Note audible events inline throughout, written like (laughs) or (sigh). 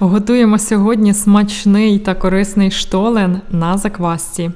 Готуємо сьогодні смачний та корисний штолен на заквасці.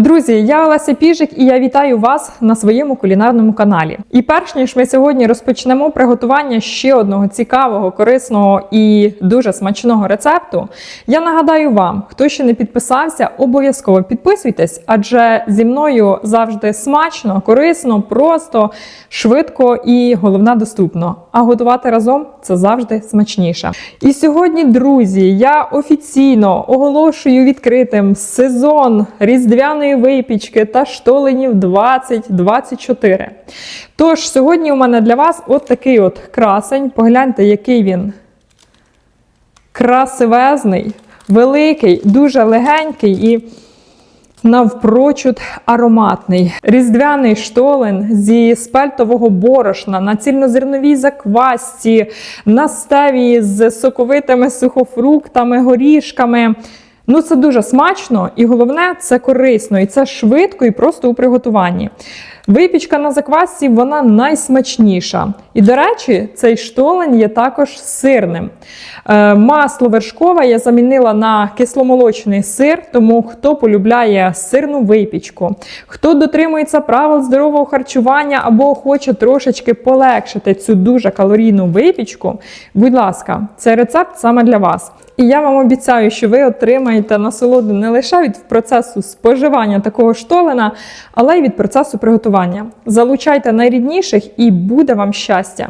Друзі, я Олеся Піжик і я вітаю вас на своєму кулінарному каналі. І перш ніж ми сьогодні розпочнемо приготування ще одного цікавого, корисного і дуже смачного рецепту, я нагадаю вам, хто ще не підписався, обов'язково підписуйтесь, адже зі мною завжди смачно, корисно, просто, швидко і головне доступно. А готувати разом це завжди смачніше. І сьогодні, друзі, я офіційно оголошую відкритим сезон різдвяної випічки та штоленів 2024. Тож, сьогодні у мене для вас от такий от красень. Погляньте, який він красивезний, великий, дуже легенький і навпрочуд ароматний. Різдвяний штолен зі спельтового борошна на цільнозерновій заквасці, на стеві з соковитими сухофруктами, горішками. Ну, це дуже смачно і головне, це корисно, і це швидко і просто у приготуванні. Випічка на заквасці вона найсмачніша. І, до речі, цей штолень є також сирним. Е, масло вершкове я замінила на кисломолочний сир, тому хто полюбляє сирну випічку, хто дотримується правил здорового харчування або хоче трошечки полегшити цю дуже калорійну випічку, будь ласка, цей рецепт саме для вас. І я вам обіцяю, що ви отримаєте насолоду не лише від процесу споживання такого штолена, але й від процесу приготування. Залучайте найрідніших і буде вам щастя.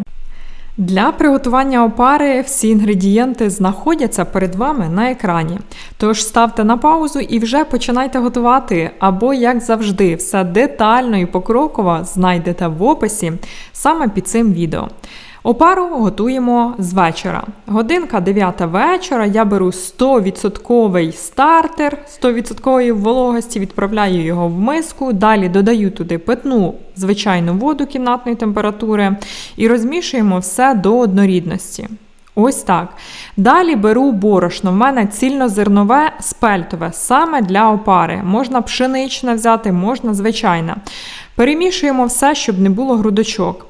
Для приготування опари всі інгредієнти знаходяться перед вами на екрані. Тож ставте на паузу і вже починайте готувати, або, як завжди, все детально і покроково знайдете в описі саме під цим відео. Опару готуємо з вечора. Годинка 9 вечора. Я беру 100% стартер 100% вологості, відправляю його в миску. Далі додаю туди питну звичайну воду кімнатної температури і розмішуємо все до однорідності. Ось так. Далі беру борошно. В мене цільнозернове спельтове, саме для опари. Можна пшеничне взяти, можна звичайне. Перемішуємо все, щоб не було грудочок.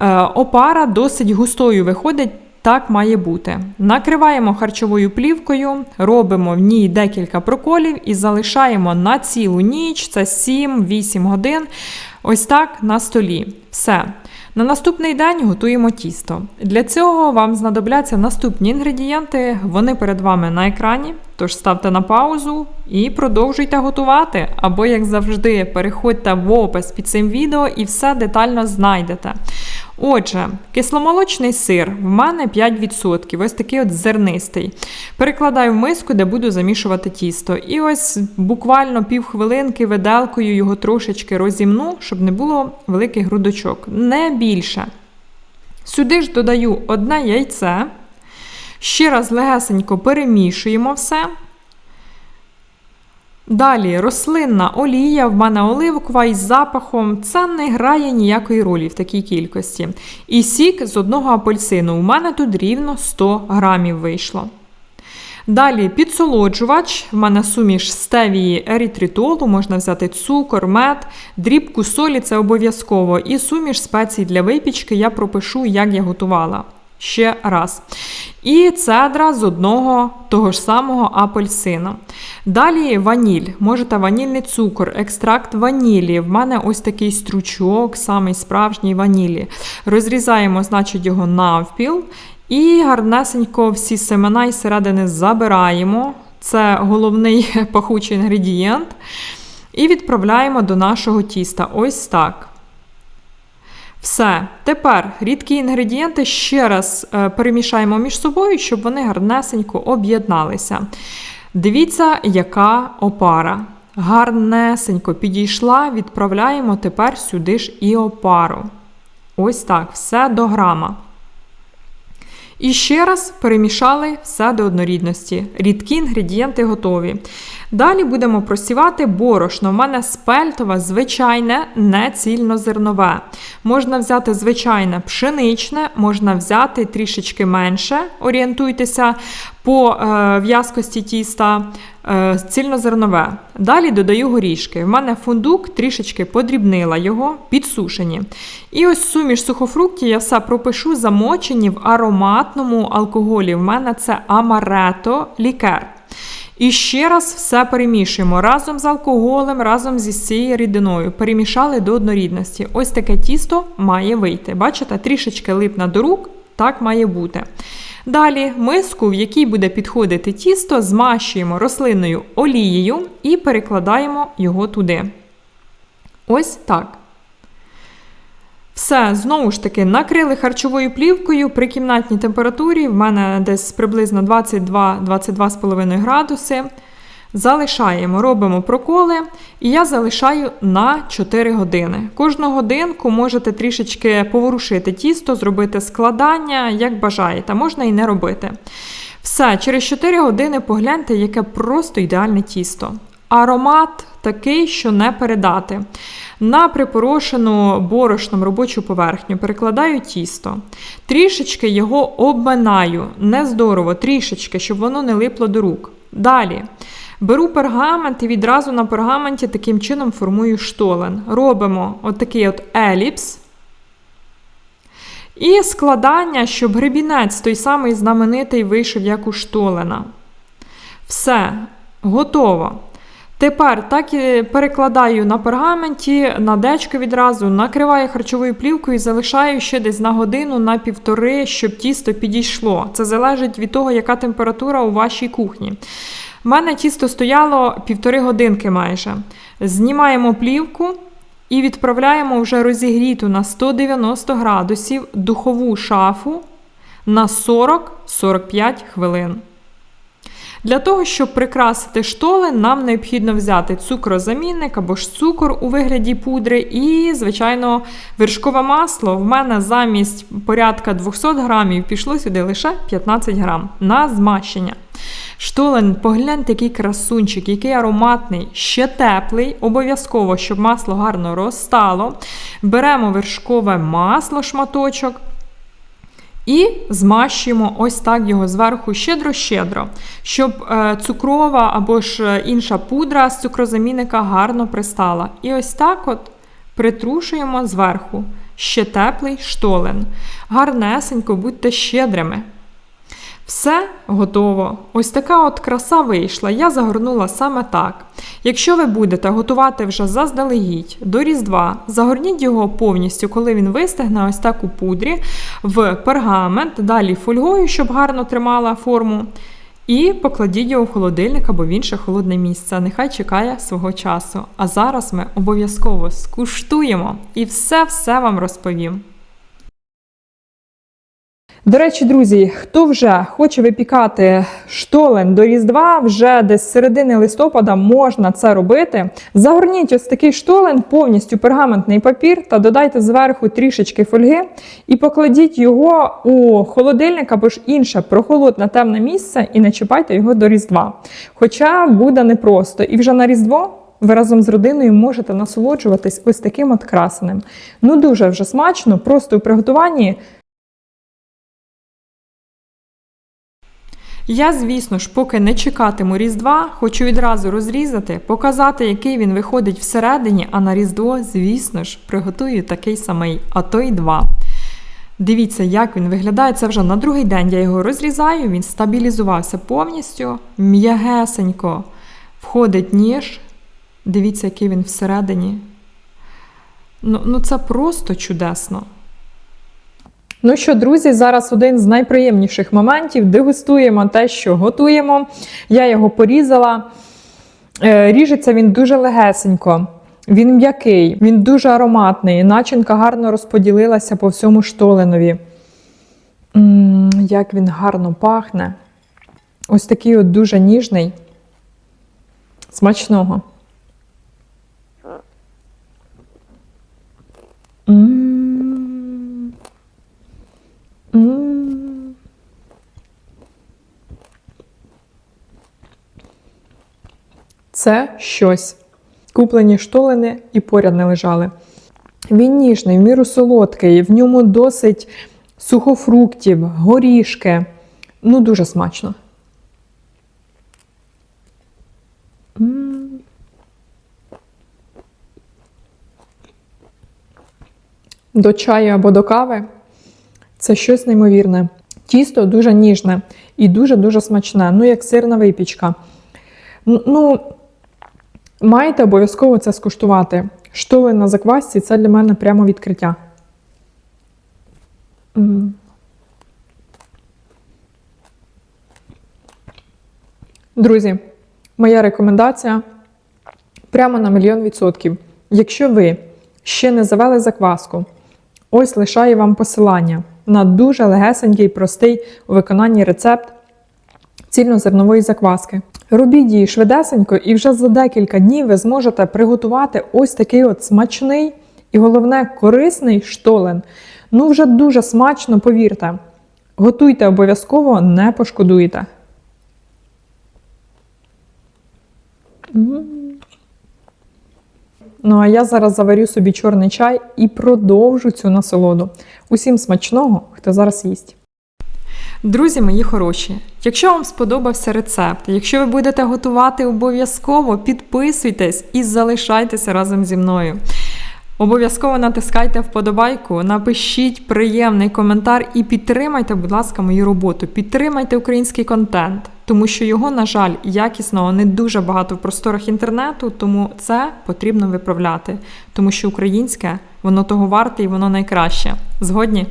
Е, опара досить густою виходить. Так має бути. Накриваємо харчовою плівкою, робимо в ній декілька проколів і залишаємо на цілу ніч, це 7-8 годин. Ось так на столі. Все. На наступний день готуємо тісто. Для цього вам знадобляться наступні інгредієнти, вони перед вами на екрані. Тож ставте на паузу і продовжуйте готувати. Або, як завжди, переходьте в опис під цим відео і все детально знайдете. Отже, кисломолочний сир в мене 5%, ось такий от зернистий. Перекладаю в миску, де буду замішувати тісто. І ось буквально півхвилинки виделкою його трошечки розімну, щоб не було великих грудочок. Не більше. Сюди ж додаю одне яйце. Ще раз легесенько перемішуємо все. Далі рослинна олія, в мене оливкова із запахом. Це не грає ніякої ролі в такій кількості. І сік з одного апельсину. У мене тут рівно 100 грамів вийшло. Далі підсолоджувач, в мене суміш стевії ерітритолу, можна взяти цукор, мед, дрібку солі це обов'язково. І суміш спецій для випічки я пропишу, як я готувала. Ще раз. І цедра з одного того ж самого апельсина. Далі ваніль. Можете ванільний цукор, екстракт ванілі. В мене ось такий стручок, самий справжній ванілі. Розрізаємо, значить, його навпіл. І гарнесенько всі семена і середини забираємо. Це головний (laughs) пахучий інгредієнт. І відправляємо до нашого тіста. Ось так. Все. Тепер рідкі інгредієнти ще раз е, перемішаємо між собою, щоб вони гарнесенько об'єдналися. Дивіться, яка опара. Гарнесенько підійшла, відправляємо тепер сюди ж і опару. Ось так, все до грама. І ще раз перемішали все до однорідності. Рідкі інгредієнти готові. Далі будемо просівати борошно. У мене спельтове, звичайне, не цільнозернове. Можна взяти звичайне пшеничне, можна взяти трішечки менше. Орієнтуйтеся по е, в'язкості тіста. е, Цільнозернове. Далі додаю горішки. В мене фундук трішечки подрібнила його, підсушені. І ось суміш сухофруктів я все пропишу замочені в ароматному алкоголі. В мене це амарето лікер. І ще раз все перемішуємо разом з алкоголем, разом зі цією рідиною. Перемішали до однорідності. Ось таке тісто має вийти. Бачите, трішечки липне до рук, так має бути. Далі миску, в якій буде підходити тісто, змащуємо рослинною олією і перекладаємо його туди. Ось так. Все, знову ж таки, накрили харчовою плівкою при кімнатній температурі. В мене десь приблизно 22-22,5 градуси. Залишаємо, робимо проколи, і я залишаю на 4 години. Кожну годинку можете трішечки поворушити тісто, зробити складання, як бажаєте, можна і не робити. Все, через 4 години погляньте, яке просто ідеальне тісто. Аромат такий, що не передати. На припорошену борошном робочу поверхню перекладаю тісто. Трішечки його обминаю, не здорово, трішечки, щоб воно не липло до рук. Далі. Беру пергамент і відразу на пергаменті таким чином формую штолен. Робимо отакий от еліпс. І складання, щоб гребінець той самий знаменитий вийшов, як у штолена. Все, готово. Тепер так і перекладаю на пергаменті, на дечко відразу, накриваю харчовою плівкою і залишаю ще десь на годину, на півтори, щоб тісто підійшло. Це залежить від того, яка температура у вашій кухні. У мене тісто стояло півтори годинки майже. Знімаємо плівку і відправляємо вже розігріту на 190 градусів духову шафу на 40-45 хвилин. Для того, щоб прикрасити штоли, нам необхідно взяти цукрозамінник або ж цукор у вигляді пудри і, звичайно, вершкове масло. В мене замість порядка 200 грамів пішло сюди лише 15 грам на змащення. Штолен, погляньте, який красунчик, який ароматний, ще теплий. Обов'язково, щоб масло гарно розстало. Беремо вершкове масло, шматочок. І змащуємо ось так його зверху щедро-щедро, щоб е, цукрова або ж е, інша пудра з цукрозамінника гарно пристала. І ось так от притрушуємо зверху. Ще теплий штолен. Гарнесенько, будьте щедрими. Все готово. Ось така от краса вийшла. Я загорнула саме так. Якщо ви будете готувати вже заздалегідь до Різдва, загорніть його повністю, коли він вистигне, ось так у пудрі, в пергамент, далі фольгою, щоб гарно тримала форму. І покладіть його в холодильник або в інше холодне місце. Нехай чекає свого часу. А зараз ми обов'язково скуштуємо і все-все вам розповім. До речі, друзі, хто вже хоче випікати штолен до Різдва, вже десь з середини листопада можна це робити. Загорніть ось такий штолен, повністю пергаментний папір та додайте зверху трішечки фольги і покладіть його у холодильник або ж інше прохолодне темне місце і не чіпайте його до Різдва. Хоча буде непросто. І вже на Різдво. Ви разом з родиною можете насолоджуватись ось таким от красеним. Ну дуже вже смачно, просто у приготуванні Я, звісно ж, поки не чекатиму Різдва, хочу відразу розрізати, показати, який він виходить всередині, а на Різдво, звісно ж, приготую такий самий, а то й два. Дивіться, як він виглядає. Це вже на другий день я його розрізаю, він стабілізувався повністю, м'ягесенько входить ніж. Дивіться, який він всередині. Ну, ну це просто чудесно. Ну що, друзі, зараз один з найприємніших моментів. Дегустуємо те, що готуємо. Я його порізала. Е, Ріжеться він дуже легесенько. Він м'який, він дуже ароматний. Начинка гарно розподілилася по всьому штоленові. М, Як він гарно пахне. Ось такий от дуже ніжний. Смачного. Це щось. Куплені штолени і поряд не лежали. Він ніжний, в міру солодкий, в ньому досить сухофруктів, горішки. Ну, дуже смачно. До чаю або до кави це щось неймовірне. Тісто дуже ніжне і дуже-дуже смачне, ну як сирна випічка. Ну, маєте обов'язково це скуштувати. Штоли на заквасці це для мене прямо відкриття. Друзі, моя рекомендація прямо на мільйон відсотків. Якщо ви ще не завели закваску, ось лишаю вам посилання на дуже легесенький, простий у виконанні рецепт цільнозернової закваски. Робіть її швидесенько, і вже за декілька днів ви зможете приготувати ось такий от смачний і головне корисний штолен. Ну, вже дуже смачно, повірте. Готуйте обов'язково, не пошкодуєте. Ну, а я зараз заварю собі чорний чай і продовжу цю насолоду. Усім смачного, хто зараз їсть. Друзі мої хороші, якщо вам сподобався рецепт, якщо ви будете готувати обов'язково, підписуйтесь і залишайтеся разом зі мною. Обов'язково натискайте вподобайку, напишіть приємний коментар і підтримайте, будь ласка, мою роботу. Підтримайте український контент, тому що його, на жаль, якісного не дуже багато в просторах інтернету, тому це потрібно виправляти, тому що українське воно того варте і воно найкраще. Згодні?